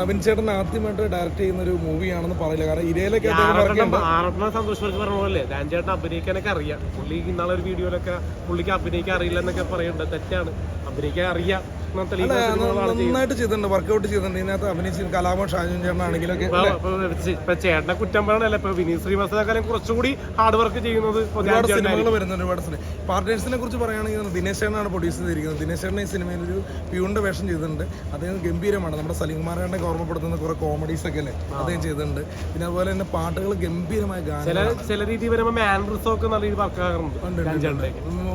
നവീൻ ചേട്ടൻ ആദ്യമായിട്ട് ഡയറക്റ്റ് ചെയ്യുന്ന ഒരു മൂവിയാണെന്ന് പറയില്ല. കാരണം ഇരയിലൊക്കെ വർക്ക് സന്തോഷ് പറഞ്ഞ പോലെ. ചേട്ടൻ അഭിനയിക്കാനൊക്കെ അറിയാം. പുള്ളി ഇന്നാളെ ഒരു വീഡിയോയിലൊക്കെ പുള്ളിക്ക് അഭിനയിക്കാൻ അറിയില്ല എന്നൊക്കെ പറയുന്നുണ്ട്. തെറ്റാണ്. അഭിനയിക്കാൻ അറിയാം. നന്നായിട്ട് ചെയ്തിട്ടുണ്ട് വർക്കൗട്ട് ചെയ്തിട്ടുണ്ട്. ഇതിനകത്ത് അഭിനയിച്ച് കലാമോ ഷാജു ചേട്ടനാണെങ്കിലും ഒക്കെ. ഇപ്പൊ ഇപ്പൊ ഇപ്പൊ ചേട്ടനെ കുറ്റം പറയണല്ല ഇപ്പൊ വിനീത് ശ്രീവാസനെക്കാളും കുറച്ചുകൂടി ഹാർഡ് വർക്ക് ചെയ്യുന്നത് ഒരുപാട് സിനിമകൾ വരുന്നുണ്ട് ഒരുപാട് സിനിമ പാർട്ട്നേഴ്സിനെ കുറിച്ച് പറയുകയാണെങ്കിൽ ദിനേശ് ചേട്ടനാണ് പ്രൊഡ്യൂസ് ചെയ്തിരിക്കുന്നത്. ദിനേശ് ചേട്ടൻ ഈ സിനിമയിൽ ഒരു പ്യൂണിന്റെ വേഷം ചെയ്തിട്ടുണ്ട്. അദ്ദേഹം ഗംഭീരമാണ്. നമ്മുടെ സലീം കുമാറിനെ ഓർമ്മപ്പെടുത്തുന്ന കുറെ കോമഡീസ് ഒക്കെ അല്ലേ? അദ്ദേഹം ചെയ്തിട്ടുണ്ട്. പിന്നെ അതുപോലെ തന്നെ പാട്ടുകൾ ഗംഭീരമായ ഗാനം ചില രീതി വരുമ്പോ മാൻഡ്രസ് ഒക്കെ നല്ല രീതിയിൽ വർക്ക് ആകാറുണ്ട് ധ്യാൻ ചേട്ടന്റെ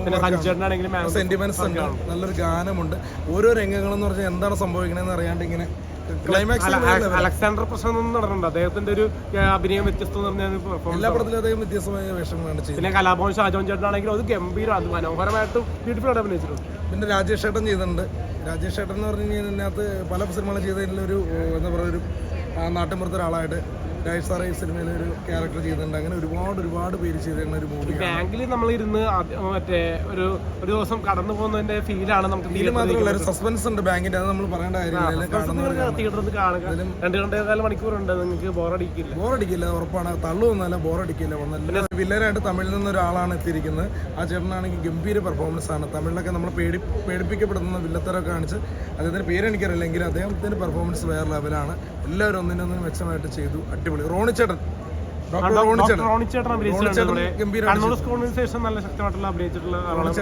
പിന്നെ സഞ്ജേട്ടനാണെങ്കിലും സെന്റിമെന്റ്സ് നല്ലൊരു ഗാനമുണ്ട്. ഓരോ രംഗങ്ങളെന്ന് പറഞ്ഞാൽ എന്താണ് സംഭവിക്കണമെന്ന് അറിയാണ്ട് ഇങ്ങനെ ക്ലൈമാക്സ് അലക്സാണ്ടർ പ്രശ്നം ഒന്നും നടന്നിട്ടുണ്ട് അദ്ദേഹത്തിന്റെ ഒരു അഭിനയം വ്യത്യസ്തം എല്ലാ പടത്തിലും അദ്ദേഹം വ്യത്യസ്തമായ വേഷങ്ങളാണ് ചെയ്യുന്നത് പിന്നെ കലാഭവൻ ഷാജോൻ ചേട്ടനാണെങ്കിലും അത് ഗംഭീരം അത് മനോഹരമായിട്ട് ബ്യൂട്ടിഫുൾ അഭിനയിച്ചിട്ടുണ്ട്. പിന്നെ രാജേഷ് ഏട്ടൻ ചെയ്തിട്ടുണ്ട്. രാജേഷ് ഏട്ടൻ എന്ന് പറഞ്ഞു കഴിഞ്ഞാൽ ഇതിനകത്ത് പല സിനിമകളും ചെയ്തതിലൊരു എന്താ പറയുക ഒരു നാട്ടിൻപുറത്തെ ഒരാളായിട്ട് രാജേഷ് സാറ് ഈ സിനിമയിൽ ഒരു ക്യാരക്ടർ ചെയ്തിട്ടുണ്ട്. അങ്ങനെ ഒരുപാട് ഒരുപാട് പേര് ചെയ്തിരുന്ന ഒരു മൂവി ബാങ്കിൽ നമ്മൾ ഇരുന്ന് മറ്റേ ഒരു ഒരു ദിവസം കടന്നു പോകുന്നതിന്റെ ഫീലാണ് നമുക്ക് ഫീൽ മാത്രമല്ല ഒരു സസ്പെൻസ് ഉണ്ട് ബാങ്കിന്റെ. അത് നമ്മൾ പറയേണ്ട കാര്യമില്ല. തിയേറ്ററിൽ കാണുക. രണ്ട് രണ്ടേകാല മണിക്കൂറുണ്ട്. നിങ്ങൾക്ക് ബോറടിക്കില്ല ബോറടിക്കില്ല ഉറപ്പാണ്. തള്ളുവന്നല്ല ബോറടിക്കില്ല വന്നല്ല വില്ലനായിട്ട് തമിഴിൽ നിന്ന് ഒരാളാണ് എത്തിയിരിക്കുന്നത്. ആ ചേട്ടനാണെങ്കിൽ ഗംഭീര പെർഫോമൻസ് ആണ്. തമിഴിലൊക്കെ നമ്മൾ പേടി പേടിപ്പിക്കപ്പെടുന്ന വില്ലത്തരൊക്കെ കാണിച്ച് അദ്ദേഹത്തിന്റെ പേര് എനിക്കറിയില്ല എങ്കിലും അദ്ദേഹത്തിന്റെ പെർഫോമൻസ് വേറെ ലെവലാണ് എല്ലാവരും ഒന്നിനൊന്നും മെച്ചമായിട്ട് ചെയ്തു. അടിപൊളി റോണി ചേട്ടൻ. ഡോക്ടർ റോണി ചേട്ടൻ. റോണി ചേട്ടൻ അഭിനയിച്ചിട്ടുണ്ട് ഇവിടെ. ഗംഭീരമായിട്ട് കണ്ണൂർ സ്കൂളിന് ശേഷം നല്ല ശക്തമായിട്ടുള്ള അഭിനയിച്ചിട്ടുള്ള ആളാണ്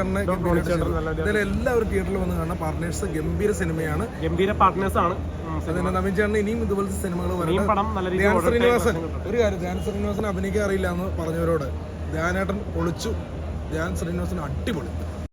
റോണി ചേട്ടൻ. നല്ല ഇതിൽ എല്ലാവരും തിയേറ്ററിൽ വന്ന് കാണാം പാർട്ട്നേഴ്സ് ഗംഭീര സിനിമയാണ്. ഗംഭീര പാർട്ട്നേഴ്സ് ആണ് നവീൻ ചേട്ടൻ ഇനിയും ഇതുപോലത്തെ സിനിമകൾ ധ്യാൻ. ശ്രീനിവാസൻ. ഒരു കാര്യം ധ്യാൻ ശ്രീനിവാസൻ അഭിനയിക്കാൻ അറിയില്ല എന്ന് പറഞ്ഞവരോട് ധ്യാനേട്ടൻ പൊളിച്ചു ധ്യാൻ ശ്രീനിവാസൻ അടിപൊളി.